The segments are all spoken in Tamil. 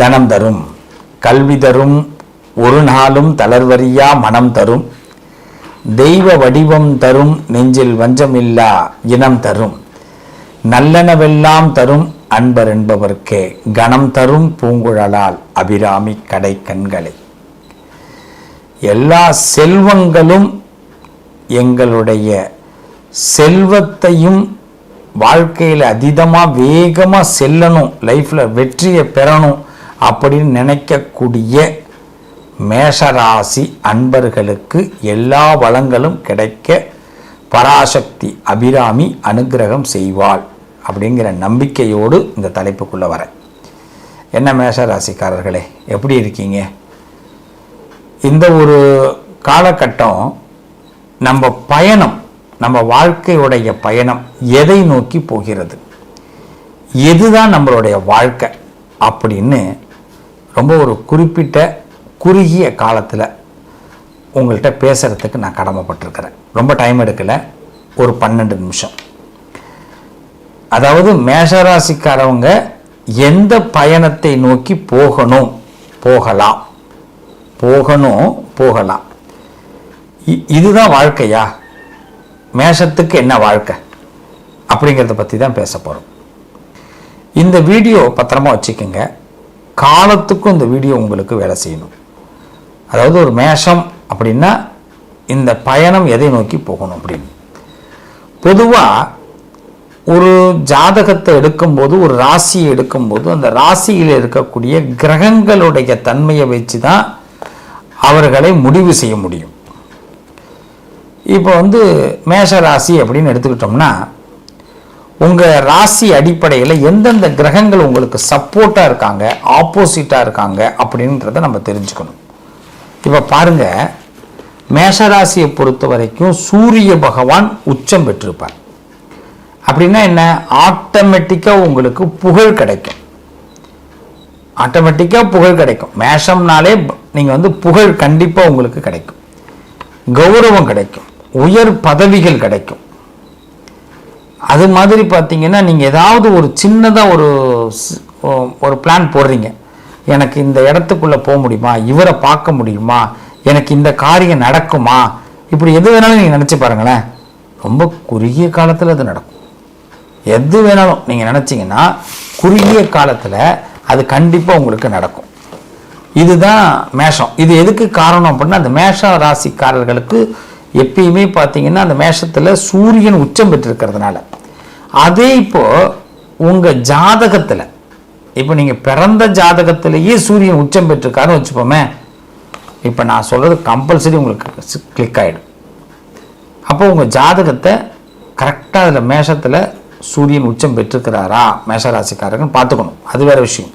தனம் தரும். கல்வி தரும் ஒரு நாளும் தளர்வறியா மனம் தரும். தெய்வ வடிவம் தரும் நெஞ்சில் வஞ்சமில்லா இனம் தரும். நல்லனவெல்லாம் தரும் அன்பர் என்பவர்க்கே கணம் தரும் பூங்குழலால் அபிராமி கடை கண்களை எல்லா செல்வங்களும் எங்களுடைய செல்வத்தையும் வாழ்க்கையில் அதீதமாக வேகமாக செல்லணும் லைஃப்பில் வெற்றியை பெறணும். அப்படின்னு நினைக்கக்கூடிய மேஷராசி அன்பர்களுக்கு எல்லா வளங்களும் கிடைக்க பராசக்தி அபிராமி அனுக்கிரகம் செய்வாள் அப்படிங்கிற நம்பிக்கையோடு இந்த தலைப்புக்குள்ளே வரேன். என்ன மேஷராசிக்காரர்களே எப்படி இருக்கீங்க? இந்த ஒரு காலகட்டம் நம்ம பயணம் நம்ம வாழ்க்கையுடைய பயணம் எதை நோக்கி போகிறது? எதுதான் நம்மளுடைய வாழ்க்கை அப்படின்னு ரொம்ப ஒரு குறிப்பிட்ட குறுகிய காலத்தில் உங்கள்கிட்ட பேசுகிறதுக்கு நான் கடமைப்பட்டிருக்கிறேன். ரொம்ப டைம் எடுக்கலை. ஒரு பன்னெண்டு நிமிஷம். அதாவது மேஷராசிக்காரவங்க எந்த பயணத்தை நோக்கி போகணும்? போகலாம். போகணும் போகலாம். இ- இதுதான் வாழ்க்கையா? மேஷத்துக்கு என்ன வாழ்க்கை? அப்படிங்கிறத பற்றி தான் பேச போகிறோம் இந்த வீடியோ பத்திரமா வச்சுக்கோங்க. காலத்துக்கும் இந்த வீடியோ உங்களுக்கு வேலை செய்யணும். அதாவது ஒரு மேஷம் அப்படின்னா இந்த பயணம் எதை நோக்கி போகணும் அப்படின்னு. பொதுவாக ஒரு ஜாதகத்தை எடுக்கும்போது ஒரு ராசியை எடுக்கும்போது அந்த ராசியில் இருக்கக்கூடிய கிரகங்களுடைய தன்மையை வச்சு தான் அவர்களை முடிவு செய்ய முடியும். இப்போ வந்து மேஷ ராசி அப்படின்னு எடுத்துக்கிட்டோம்னா உங்கள் ராசி அடிப்படையில் எந்தெந்த கிரகங்கள் உங்களுக்கு சப்போர்ட்டாக இருக்காங்க ஆப்போசிட்டாக இருக்காங்க அப்படின்றத நம்ம தெரிஞ்சுக்கணும். இப்போ பாருங்க மேஷராசியை பொறுத்த வரைக்கும் சூரிய பகவான் உச்சம் பெற்றிருப்பார். அப்படின்னா என்ன? ஆட்டோமேட்டிக்காக உங்களுக்கு புகழ் கிடைக்கும். ஆட்டோமேட்டிக்காக புகழ் கிடைக்கும். மேஷம்னாலே நீங்கள் வந்து புகழ் கண்டிப்பாக உங்களுக்கு கிடைக்கும். கௌரவம் கிடைக்கும். உயர் பதவிகள் கிடைக்கும். அது மாதிரி பார்த்தீங்கன்னா நீங்கள் ஏதாவது ஒரு சின்னதாக ஒரு ஒரு பிளான் போடுறீங்க. எனக்கு இந்த இடத்துக்குள்ளே போக முடியுமா? இவரை பார்க்க முடியுமா? எனக்கு இந்த காரியம் நடக்குமா? இப்படி எது வேணாலும் நீங்கள் நினச்சி பாருங்களேன். ரொம்ப குறுகிய காலத்தில் அது நடக்கும். எது வேணாலும் நீங்கள் நினச்சிங்கன்னா குறுகிய காலத்தில் அது கண்டிப்பாக உங்களுக்கு நடக்கும். இதுதான் மேஷம். இது எதுக்கு காரணம் அப்படின்னா அந்த மேஷ ராசிக்காரர்களுக்கு எப்பயுமே பார்த்தீங்கன்னா அந்த மேஷத்தில் சூரியன் உச்சம் பெற்றிருக்கிறதுனால. அதே இப்போது உங்கள் ஜாதகத்தில் இப்போ நீங்கள் பிறந்த ஜாதகத்திலேயே சூரியன் உச்சம் பெற்றிருக்காருன்னு வச்சுப்போமே இப்போ நான் சொல்கிறது கம்பல்சரி உங்களுக்கு கிளிக் ஆகிடும் அப்போ உங்கள் ஜாதகத்தை கரெக்டாக அதில் மேஷத்தில் சூரியன் உச்சம் பெற்றிருக்கிறாரா மேஷராசிக்காரங்கன்னு பார்த்துக்கணும். அது வேறு விஷயம்.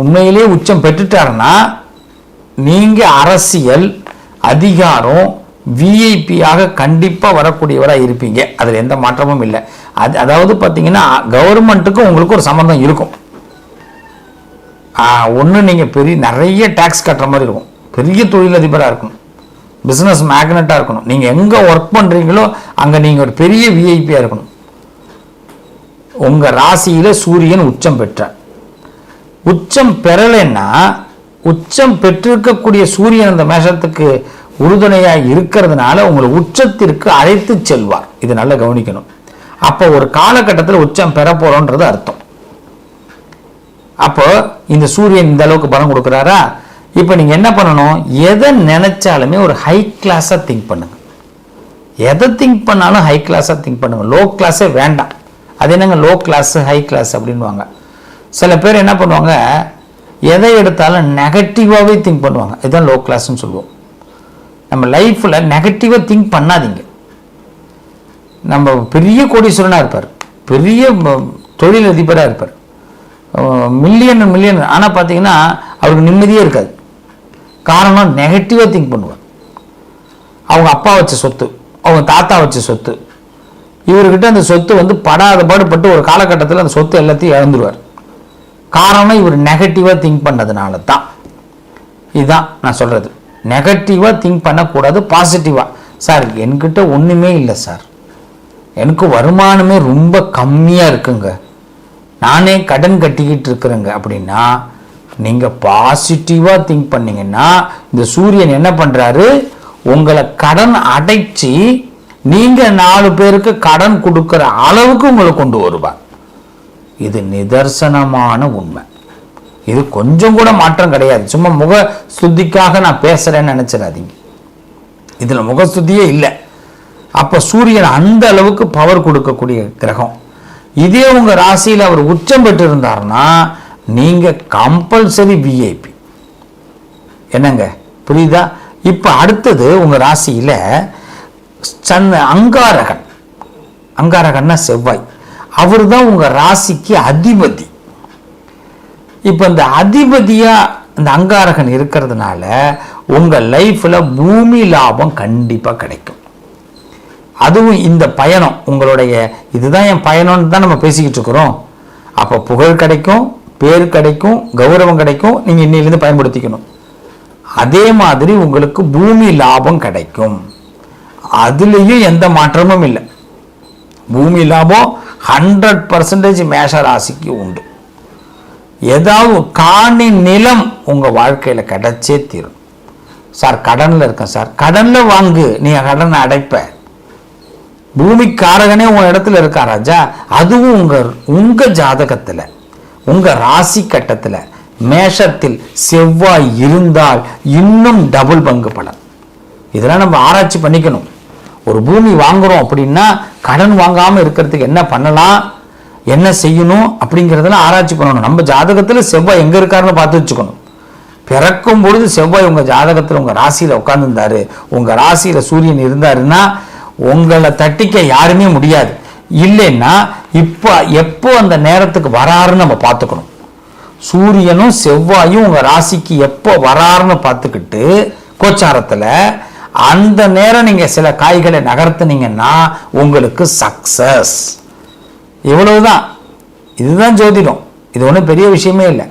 உண்மையிலேயே உச்சம் பெற்றுட்டாருன்னா நீங்கள் அரசியல் அதிகாரம் விஐபியாக கண்டிப்பாக வரக்கூடியவராக இருப்பீங்க. அதில் எந்த மாற்றமும் இல்லை. அது அதாவது பார்த்தீங்கன்னா கவர்மெண்ட்டுக்கும் உங்களுக்கு ஒரு சம்மந்தம் இருக்கும். ஒன்று நீங்கள் பெரிய நிறைய டேக்ஸ் கட்டுற மாதிரி இருக்கும். பெரிய தொழிலதிபராக இருக்கணும். பிஸ்னஸ் மேக்னட்டாக இருக்கணும். நீங்கள் எங்கே ஒர்க் பண்ணுறீங்களோ அங்கே நீங்கள் ஒரு பெரிய விஐபியாக இருக்கணும். உங்கள் ராசியில் சூரியன் உச்சம் பெற்றார். உச்சம் பெறலைன்னா உச்சம் பெற்றிருக்கக்கூடிய சூரியன் அந்த மேஷத்துக்கு உறுதுணையாக இருக்கிறதுனால உங்களை உச்சத்திற்கு அழைத்து செல்வார். இது நல்லா கவனிக்கணும். அப்போ ஒரு காலகட்டத்தில் உச்சம் பெற போறோன்றது அர்த்தம். அப்போ இந்த சூரியன் இந்த அளவுக்கு பலம் கொடுக்குறாரா? இப்போ நீங்கள் என்ன பண்ணணும்? எதை நினைச்சாலுமே ஒரு ஹை கிளாஸாக திங்க் பண்ணுங்க. எதை திங்க் பண்ணாலும் ஹை கிளாஸாக திங்க் பண்ணுங்க. லோ கிளாஸே வேண்டாம். அது என்னங்க? லோ கிளாஸ் ஹை கிளாஸ் அப்படின்வாங்க சில பேர் என்ன பண்ணுவாங்க? எதை எடுத்தாலும் நெகட்டிவாகவே திங்க் பண்ணுவாங்க. இதுதான் லோ கிளாஸ்னு சொல்லுவோம். நம்ம லைஃப்பில் நெகட்டிவாக திங்க் பண்ணாதீங்க. நம்ம பெரிய கோடீஸ்வரனாக இருப்பார். பெரிய தொழில் அதிபராக இருப்பார். மில்லியன் மில்லியன் ஆனால் பார்த்தீங்கன்னா அவருக்கு நிம்மதியே இருக்காது. காரணம் நெகட்டிவாக திங்க் பண்ணுவார். அவங்க அப்பா வச்ச சொத்து அவங்க தாத்தா வச்ச சொத்து. இவர்கிட்ட அந்த சொத்து வந்து படாத பாடுபட்டு ஒரு காலகட்டத்தில் அந்த சொத்து எல்லாத்தையும் இழந்துருவார். காரணம் இவர் நெகட்டிவாக திங்க் பண்ணதுனால தான் இதுதான் நான் சொல்கிறது நெகட்டிவாக திங்க் பண்ணக்கூடாது பாசிட்டிவாக சார் என்கிட்ட ஒன்றுமே இல்லை சார். எனக்கு வருமானமே ரொம்ப கம்மியாக இருக்குங்க. நானே கடன் கட்டிக்கிட்டு இருக்கிறேங்க. அப்படின்னா நீங்கள் பாசிட்டிவாக திங்க் பண்ணிங்கன்னா இந்த சூரியன் என்ன பண்ணுறாரு உங்களை கடன் அடைச்சி நீங்கள் நாலு பேருக்கு கடன் கொடுக்குற அளவுக்கு உங்களை கொண்டு வருவார். இது நிதர்சனமான உண்மை. இது கொஞ்சம் கூட மாற்றம் கிடையாது. சும்மா முக சுத்திக்காக நான் பேசுகிறேன்னு நினச்சிடாதீங்க. இதில் முகஸ்துதியே இல்லை. அப்போ சூரியன் அந்த அளவுக்கு பவர் கொடுக்கக்கூடிய கிரகம். இதே உங்கள் ராசியில் அவர் உச்சம் பெற்று இருந்தாருன்னா நீங்கள் கம்பல்சரி விஐபி என்னங்க? புரியுதா? இப்போ அடுத்தது உங்கள் ராசியில் சன் அங்காரகன். அங்காரகன்னா செவ்வாய். அவர் தான் உங்கள் ராசிக்கு அதிபதி. இப்போ இந்த அதிபதியாக இந்த அங்காரகன் இருக்கிறதுனால உங்கள் லைஃப்பில் பூமி லாபம் கண்டிப்பாக கிடைக்கும். அதுவும் இந்த பயணம் உங்களுடைய இதுதான் என் பயணம்னு தான் நம்ம பேசிக்கிட்டு இருக்கிறோம். அப்போ புகழ் கிடைக்கும் பேர் கிடைக்கும் கௌரவம் கிடைக்கும் நீங்கள் இன்னிலிருந்து பயன்படுத்திக்கணும். அதே மாதிரி உங்களுக்கு பூமி லாபம் கிடைக்கும். அதுலேயும் எந்த மாற்றமும் இல்லை. பூமி லாபம் ஹண்ட்ரட் பர்சன்டேஜ் மேஷ ராசிக்கு உண்டு. ஏதாவது காணி நிலம் உங்கள் வாழ்க்கையில் கிடைச்சே தீரும். சார் கடனில் இருக்கேன் சார். கடனில் வாங்கு நீ கடனை அடைப்ப. பூமிக்காரகனே உங்க இடத்துல இருக்கா ராஜா? அதுவும் உங்க உங்க ஜாதகத்துல உங்க ராசி கட்டத்துல. மேஷத்தில் செவ்வாய் இருந்தால் இன்னும் டபுள் பங்கு பலன். இதெல்லாம் நம்ம ஆராய்ச்சி பண்ணிக்கணும். ஒரு பூமி வாங்குறோம் அப்படின்னா கடன் வாங்காமல் இருக்கிறதுக்கு என்ன பண்ணலாம்? என்ன செய்யணும் அப்படிங்கிறதெல்லாம் ஆராய்ச்சி பண்ணணும். நம்ம ஜாதகத்தில் செவ்வாய் எங்கே இருக்காருன்னு பார்த்து வச்சுக்கணும். பிறக்கும் பொழுது செவ்வாய் உங்கள் ஜாதகத்தில் உங்கள் ராசியில் உட்காந்துருந்தாரு உங்கள் ராசியில் சூரியன் இருந்தாருன்னா உங்களை தட்டிக்க யாருமே முடியாது. இல்லைன்னா இப்போ எப்போ அந்த நேரத்துக்கு வராருன்னு நம்ம பார்த்துக்கணும். சூரியனும் செவ்வாயும் உங்கள் ராசிக்கு எப்போ வராருன்னு பார்த்துக்கிட்டு கோச்சாரத்தில் அந்த நேரம் நீங்கள் சில காய்களை நகர்த்துனீங்கன்னா உங்களுக்கு சக்சஸ் இவ்வளவுதான். இதுதான் ஜோதிடம். இது ஒன்றும் பெரிய விஷயமே இல்லை.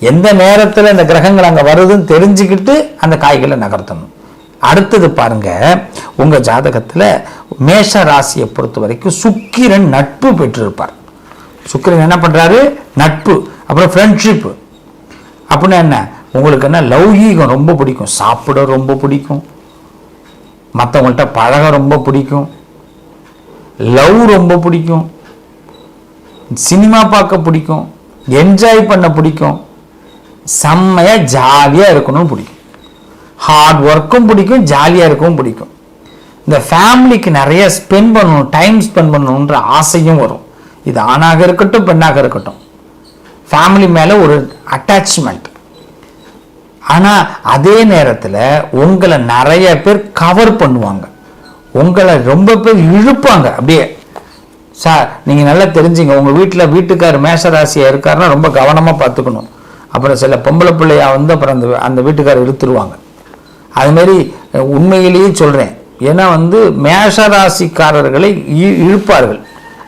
எந்த நேரத்தில் இந்த கிரகங்கள் அங்கே வருதுன்னு தெரிஞ்சுக்கிட்டு அந்த காய்களை நகர்த்தணும். அடுத்தது பாருங்க உங்க ஜாதகத்தில் மேஷ ராசியை பொறுத்த வரைக்கும் சுக்கிரன் நட்பு பெற்றிருப்பார். சுக்கிரன் என்ன பண்றாரு? நட்பு. அப்புறம் ஃப்ரெண்ட்ஷிப் அப்படின்னா என்ன? உங்களுக்கு என்ன? லௌகீகம் ரொம்ப பிடிக்கும். சாப்பிட ரொம்ப பிடிக்கும். மற்றவங்கள்ட்ட பழக ரொம்ப பிடிக்கும். லவ் ரொம்ப பிடிக்கும். சினிமா பார்க்க பிடிக்கும். என்ஜாய் பண்ண பிடிக்கும். செம்மையாக ஜாலியாக இருக்கணும்னு பிடிக்கும். ஹார்ட் ஒர்க்கும் பிடிக்கும் ஜாலியாக இருக்கவும் பிடிக்கும். இந்த ஃபேமிலிக்கு நிறைய ஸ்பெண்ட் பண்ணணும் டைம் ஸ்பெண்ட் பண்ணணுன்ற ஆசையும் வரும். இது ஆணாக இருக்கட்டும் பெண்ணாக இருக்கட்டும். ஃபேமிலி மேலே ஒரு அட்டாச்மெண்ட் ஆனால் அதே நேரத்தில் உங்களை நிறைய பேர் கவர் பண்ணுவாங்க. உங்களை ரொம்ப பேர் இழுப்பாங்க. அப்படியே சார் நீங்கள் நல்லா தெரிஞ்சுங்க. உங்கள் வீட்டில் வீட்டுக்கார் மேஷராசியாக இருக்காருன்னா ரொம்ப கவனமாக பார்த்துக்கணும். அப்புறம் சில பொம்பளை பிள்ளையாக வந்து அப்புறம் அந்த அந்த வீட்டுக்காரர் இழுத்துருவாங்க. அதுமாரி உண்மையிலேயே சொல்கிறேன் ஏன்னா வந்து மேஷராசிக்காரர்களை இ- இழுப்பார்கள்.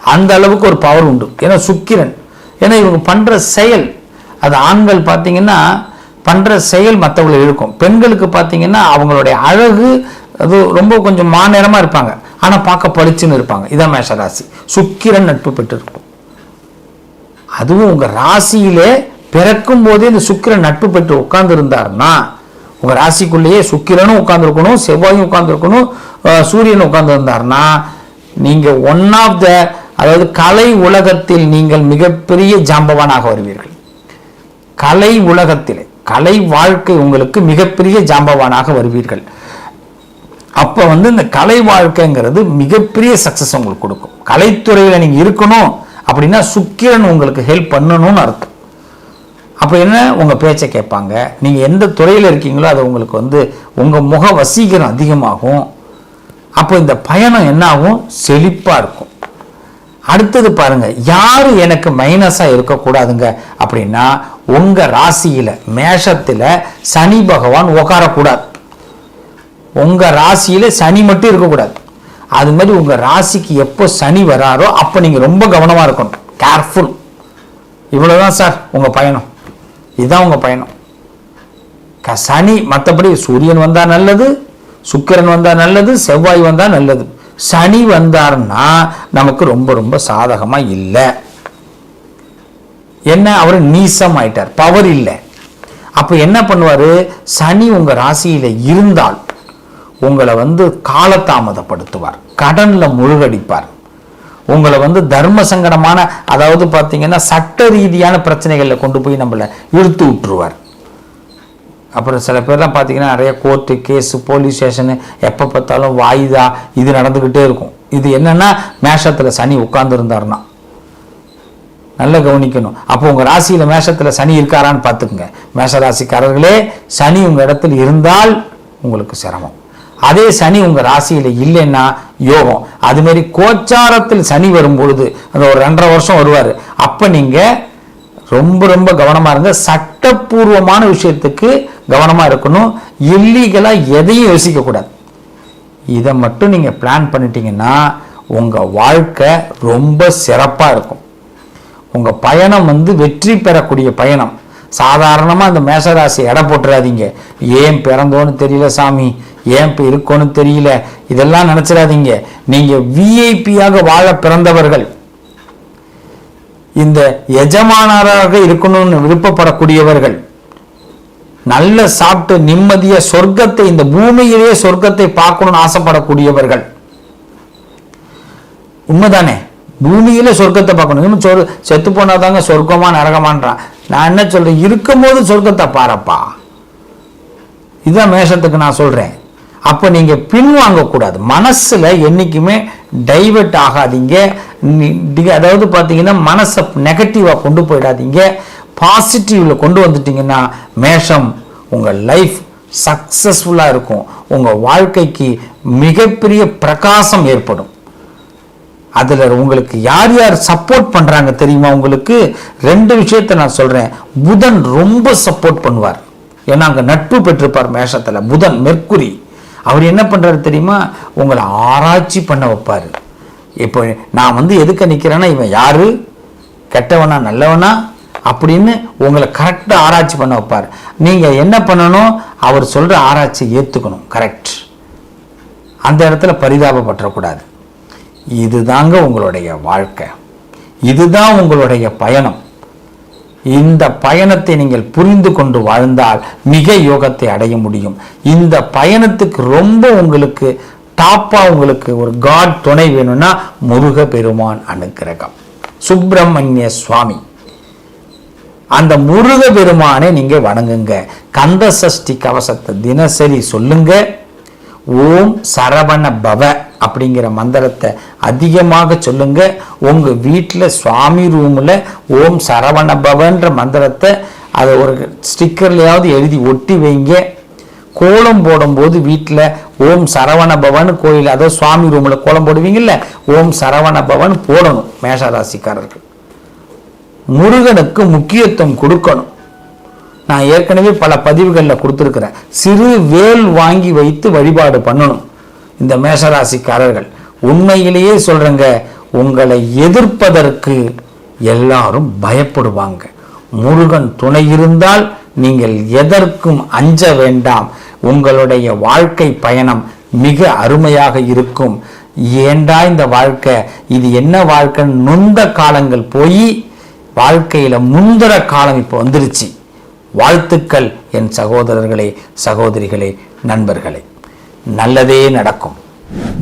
அந்த அளவுக்கு ஒரு பவர் உண்டு. ஏன்னா சுக்கிரன். ஏன்னா இவங்க பண்ணுற செயல் அது ஆண்கள் பார்த்தீங்கன்னா பண்ணுற செயல் மற்றவங்களை இழுக்கும். பெண்களுக்கு பார்த்தீங்கன்னா அவங்களுடைய அழகு அது ரொம்ப கொஞ்சம் மாநிறமாக இருப்பாங்க. ஆனால் பார்க்க பளிச்சுன்னு இருப்பாங்க. இதான் மேஷராசி. சுக்கிரன் நட்பு பெற்றிருக்கும். அதுவும் உங்க ராசியிலே பிறக்கும் போதே இந்த சுக்கிரன் நட்பு பெற்று உட்கார்ந்து இருந்தாருன்னா உங்க ராசிக்குள்ளேயே சுக்கிரனும் உட்காந்துருக்கணும் செவ்வாயும் உட்காந்துருக்கணும் சூரியன் உட்கார்ந்து இருந்தாருன்னா நீங்க ஒன் ஆஃப் த அதாவது கலை உலகத்தில் நீங்கள் மிகப்பெரிய ஜாம்பவானாக வருவீர்கள். கலை உலகத்திலே கலை வாழ்க்கை உங்களுக்கு மிகப்பெரிய ஜாம்பவானாக வருவீர்கள். அப்போ வந்து இந்த கலை வாழ்க்கைங்கிறது மிகப்பெரிய சக்ஸஸ் உங்களுக்கு கொடுக்கும். கலைத்துறையில் நீங்கள் இருக்கணும் அப்படின்னா சுக்கிரன் உங்களுக்கு ஹெல்ப் பண்ணணும்னு அர்த்தம். அப்போ என்ன? உங்கள் பேச்சை கேட்பாங்க. நீங்கள் எந்த துறையில் இருக்கீங்களோ அது உங்களுக்கு வந்து உங்கள் முக வசீகரம் அதிகமாகும். அப்போ இந்த பயணம் என்ன ஆகும் செழிப்பாக இருக்கும். அடுத்தது பாருங்க யார் எனக்கு மைனஸாக இருக்கக்கூடாதுங்க அப்படின்னா உங்கள் ராசியில் மேஷத்தில் சனி பகவான் உட்காரக்கூடாது உங்கள் ராசியில் சனி மட்டும் இருக்கக்கூடாது. அது மாதிரி உங்கள் ராசிக்கு எப்போ சனி வராரோ அப்போ நீங்கள் ரொம்ப கவனமாக இருக்கணும். கேர்ஃபுல் இவ்வளோதான் சார் உங்கள் பயணம். இதுதான் உங்கள் பயணம். க- சனி மற்றபடி சூரியன் வந்தால் நல்லது சுக்கிரன் வந்தால் நல்லது செவ்வாய் வந்தால் நல்லது. சனி வந்தாருன்னா நமக்கு ரொம்ப ரொம்ப சாதகமாக இல்லை. என்ன? அவர் நீசம் ஆயிட்டார். பவர் இல்லை. அப்போ என்ன பண்ணுவார்? சனி உங்கள் ராசியில் இருந்தால் உங்களை வந்து காலதாமதப்படுத்துவார். கடனில் முழுகடிப்பார். உங்களை வந்து தர்ம சங்கடமான அதாவது பார்த்தீங்கன்னா சட்ட ரீதியான பிரச்சனைகளில் கொண்டு போய் நம்மளை இழுத்து விட்டுருவார். அப்புறம் சில பேர்லாம் பார்த்தீங்கன்னா நிறைய கோர்ட்டு கேஸு போலீஸ் ஸ்டேஷனு எப்போ பார்த்தாலும் வாயுதா இது நடந்துக்கிட்டே இருக்கும். இது என்னென்னா மேஷத்தில் சனி உட்காந்துருந்தாருன்னா நல்லா கவனிக்கணும். அப்போ உங்கள் ராசியில் மேஷத்தில் சனி இருக்காரான்னு பார்த்துக்குங்க மேஷ ராசிக்காரர்களே சனி உங்கள் இடத்துல இருந்தால் உங்களுக்கு சிரமம். அதே சனி உங்கள் ராசியில் இல்லைன்னா யோகம். அதுமாரி கோச்சாரத்தில் சனி வரும் பொழுது அந்த ஒரு ரெண்டரை வருஷம் வருவார். அப்போ நீங்கள் ரொம்ப ரொம்ப கவனமாக இருங்க. சட்டப்பூர்வமான விஷயத்துக்கு கவனமாக இருக்கணும். இல்லீகலாக எதையும் யோசிக்கக்கூடாது இதை மட்டும் நீங்கள் பிளான் பண்ணிட்டீங்கன்னா உங்கள் வாழ்க்கை ரொம்ப சிறப்பாக இருக்கும். உங்கள் பயணம் வந்து வெற்றி பெறக்கூடிய பயணம். சாதாரணமாக அந்த மேசராசி எடை போட்டுறாதீங்க. ஏன் பிறந்தோன்னு தெரியல சாமி. ஏன் இப்போ இருக்கோன்னு தெரியல. இதெல்லாம் நினச்சிடாதீங்க. நீங்கள் விஐபியாக வாழ பிறந்தவர்கள். இந்த எஜமானராக இருக்கணும்னு விருப்பப்படக்கூடியவர்கள். நல்ல சாப்பிட்டு நிம்மதிய சொர்க்கத்தை இந்த பூமியிலேயே சொர்க்கத்தை பார்க்கணும்னு ஆசைப்படக்கூடியவர்கள். உண்மைதானே? பூமியில சொர்க்கத்தை பார்க்கணும். இன்னும் சொர் செத்து போனாதாங்க சொர்க்கமா நரகமான்றான். நான் என்ன சொல்றேன்? இருக்கும்போது சொர்க்கத்தை பாரப்பா. இதுதான் மேஷத்துக்கு நான் சொல்றேன். அப்போ நீங்க பின்வாங்கக்கூடாது. மனசுல என்னைக்குமே டைவெர்ட் ஆகாதீங்க. அதாவது பார்த்தீங்கன்னா மனசை நெகட்டிவா கொண்டு போயிடாதீங்க. பாசிட்டிவ்ல கொண்டு வந்துட்டீங்கன்னா மேஷம் உங்க லைஃப் சக்ஸஸ்ஃபுல்லாக இருக்கும். உங்க வாழ்க்கைக்கு மிகப்பெரிய பிரகாசம் ஏற்படும். அதில் உங்களுக்கு யார் யார் சப்போர்ட் பண்ணுறாங்க தெரியுமா உங்களுக்கு? ரெண்டு விஷயத்தை நான் சொல்கிறேன் புதன் ரொம்ப சப்போர்ட் பண்ணுவார். ஏன்னா அங்கே நட்பு பெற்றிருப்பார் மேஷத்தில். புதன் மெர்க்குரி. அவர் என்ன பண்ணுறாரு தெரியுமா? உங்களை ஆராய்ச்சி பண்ண வைப்பார். இப்போ நான் வந்து எதுக்க நிற்கிறேன்னா இவன் யார்? கெட்டவனா நல்லவனா? அப்படின்னு உங்களை கரெக்டாக ஆராய்ச்சி பண்ண வைப்பார். நீங்கள் என்ன பண்ணணும்? அவர் சொல்கிற ஆராய்ச்சியை ஏற்றுக்கணும் கரெக்ட் அந்த இடத்துல பரிதாபப்பற்றக்கூடாது இதுதாங்க உங்களுடைய வாழ்க்கை. இதுதான் உங்களுடைய பயணம். இந்த பயணத்தை நீங்கள் புரிந்து கொண்டு வாழ்ந்தால் மிக யோகத்தை அடைய முடியும். இந்த பயணத்துக்கு ரொம்ப உங்களுக்கு டாப்பாக உங்களுக்கு ஒரு காட் துணை வேணும்னா முருக பெருமான் அனுக்கிரகம். சுப்பிரமணிய சுவாமி. அந்த முருக பெருமானை நீங்கள் வணங்குங்க. கந்த சஷ்டி கவசத்தை தினசரி சொல்லுங்கள் ஓம் சரவண பவ அப்படிங்கிற மந்திரத்தை அதிகமாக சொல்லுங்க. உங்க வீட்டில் சுவாமி ரூமில் ஓம் சரவண பவன்ற மந்திரத்தை அதை ஒரு ஸ்டிக்கர்லையாவது எழுதி ஒட்டி வைங்க. கோலம் போடும்போது வீட்டில் ஓம் சரவண பவன் கோயில் அதாவது சுவாமி ரூமில் கோலம் போடுவீங்கல்ல ஓம் சரவண பவன் போடணும் மேஷராசிக்காரர்கள் முருகனுக்கு முக்கியத்துவம் கொடுக்கணும். நான் ஏற்கனவே பல பதிவுகளில் கொடுத்துருக்கிறேன். சிறு வேல் வாங்கி வைத்து வழிபாடு பண்ணணும். இந்த மேஷராசிக்காரர்கள் உண்மையிலேயே சொல்கிறேங்க உங்களை எதிர்ப்பதற்கு எல்லாரும் பயப்படுவாங்க. முருகன் துணை இருந்தால் நீங்கள் எதற்கும் அஞ்ச வேண்டாம். உங்களுடைய வாழ்க்கை பயணம் மிக அருமையாக இருக்கும். ஏண்டா இந்த வாழ்க்கை? இது என்ன வாழ்க்கைன்னு நொந்த காலங்கள் போய் வாழ்க்கையில் முந்திர காலம் இப்போ வந்துருச்சு. வாழ்த்துக்கள் என் சகோதரர்களே சகோதரிகளே நண்பர்களே. நல்லதே நடக்கும்.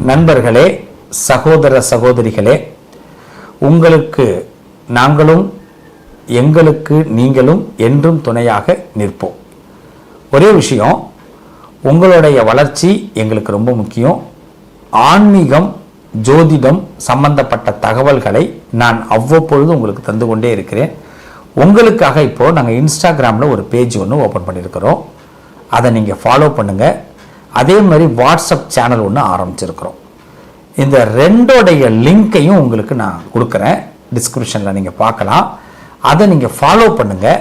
நண்பர்களே சகோதர சகோதரிகளே உங்களுக்கு நாங்களும் எங்களுக்கு நீங்களும் என்றும் துணையாக நிற்போம். ஒரே விஷயம் உங்களுடைய வளர்ச்சி எங்களுக்கு ரொம்ப முக்கியம். ஆன்மீகம் ஜோதிடம் சம்பந்தப்பட்ட தகவல்களை நான் அவ்வப்பொழுது உங்களுக்கு தந்து கொண்டே இருக்கிறேன். உங்களுக்காக இப்போது நாங்கள் இன்ஸ்டாகிராமில் ஒரு பேஜ் ஒன்று ஓப்பன் பண்ணியிருக்கிறோம் அதை நீங்கள் ஃபாலோ பண்ணுங்கள் அதே மாதிரி வாட்ஸ்அப் சேனல் ஒன்று ஆரம்பிச்சிருக்கிறோம். இந்த ரெண்டோடைய லிங்க்கையும் உங்களுக்கு நான் கொடுக்குறேன். டிஸ்கிரிப்ஷனில் நீங்கள் பார்க்கலாம். அதை நீங்கள் ஃபாலோ பண்ணுங்கள்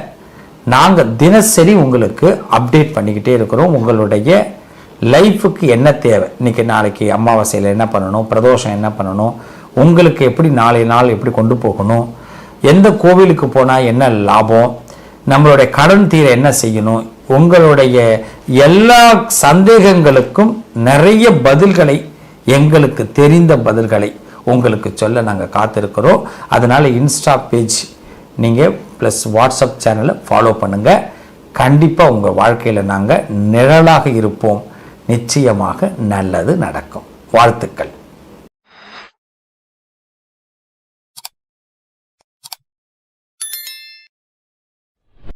நாங்கள் தினசரி உங்களுக்கு அப்டேட் பண்ணிக்கிட்டே இருக்கிறோம். உங்களுடைய லைஃபுக்கு என்ன தேவை? இன்றைக்கி நாளைக்கு அமாவாசையில் என்ன பண்ணணும்? பிரதோஷம் என்ன பண்ணணும்? உங்களுக்கு எப்படி நாளை நாள் எப்படி கொண்டு போகணும்? எந்த கோவிலுக்கு போனால் என்ன லாபம்? நம்மளுடைய கடன் தீர என்ன செய்யணும்? உங்களுடைய எல்லா சந்தேகங்களுக்கும் நிறைய பதில்களை எங்களுக்கு தெரிந்த பதில்களை உங்களுக்கு சொல்ல நாங்கள் காத்திருக்கிறோம். அதனால் இன்ஸ்டா பேஜ் நீங்கள் ப்ளஸ் வாட்ஸ்அப் சேனலை ஃபாலோ பண்ணுங்கள் கண்டிப்பாக உங்கள் வாழ்க்கையில் நாங்கள் நிழலாக இருப்போம். நிச்சயமாக நல்லது நடக்கும். வாழ்த்துக்கள்.